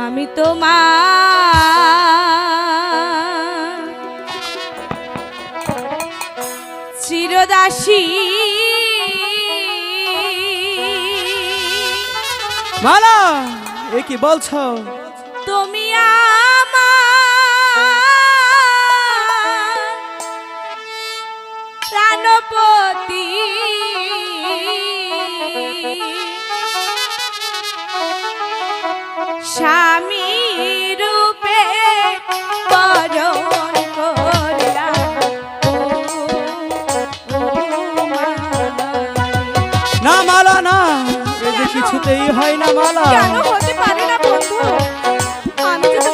আমি তোমার চিরদাসী। মালা এ কি বলছো? তুমি আমার প্রাণপণ কিছুতেই হয় না মালা। আমি তো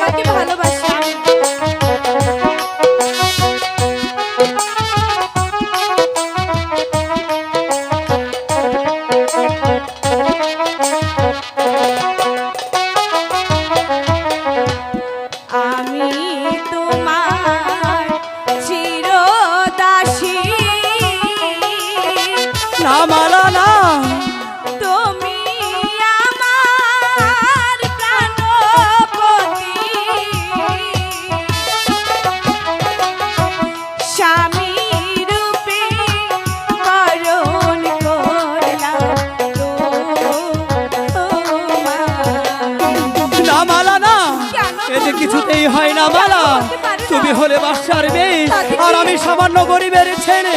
আমি তোমার কিছুতেই হয় না মালা। তুমি হলে বাসার মেয়ে আর আমি সামান্য গরিবের ছেলে।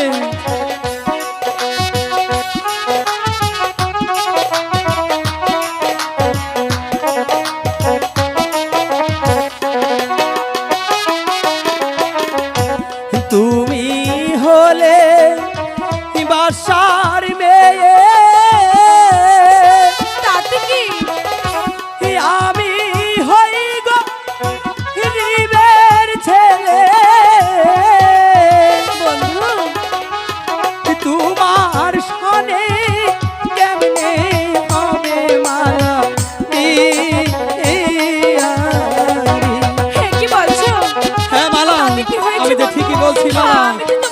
বলছি না।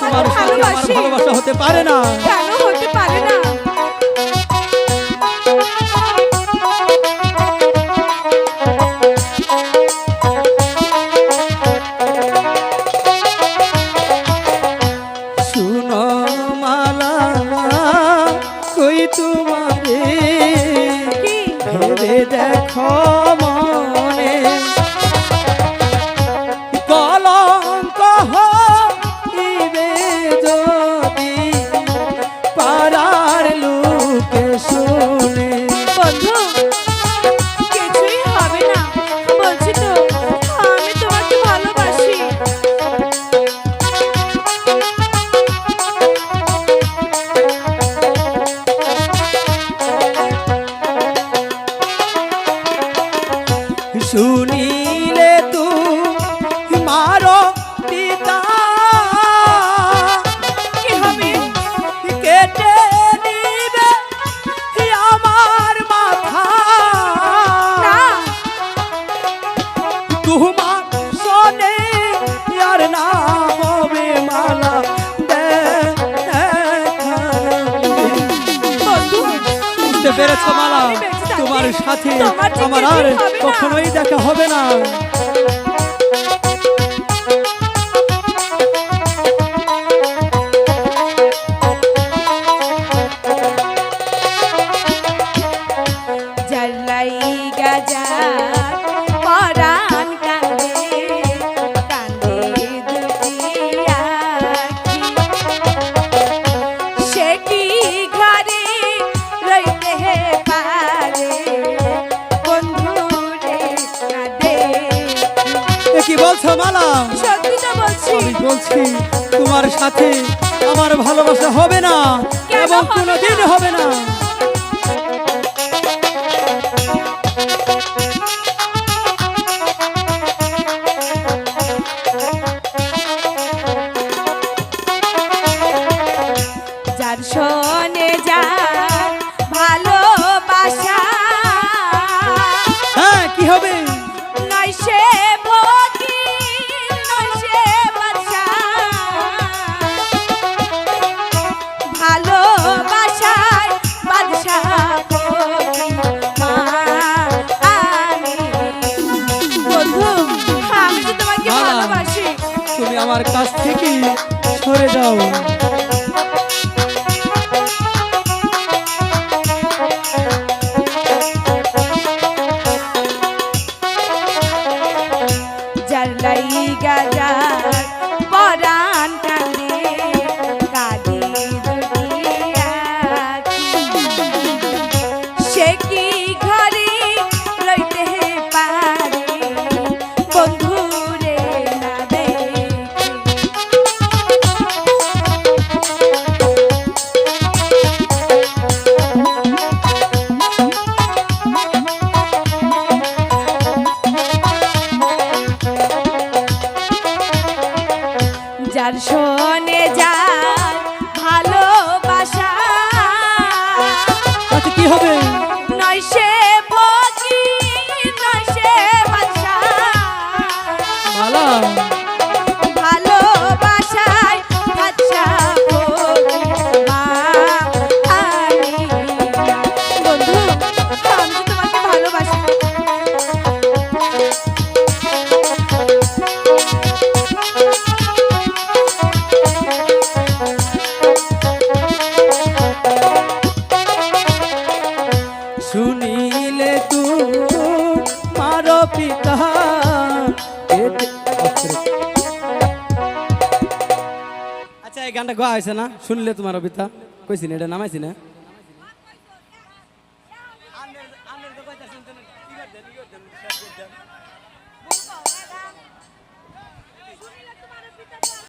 তোমার ভালোবাসা। হতে পারে না। বুঝতে পেরেছ মালা। তোমার সাথে আমার আর কখনোই দেখা হবে না। কি বলছো মালা? আমি বলছি তোমার সাথে আমার ভালোবাসা হবে না এবং কোনোদিন হবে না। show. গানটা গোয়া না? শুনলে তোমার অবিতা কইছি না এটা নামাইছি না।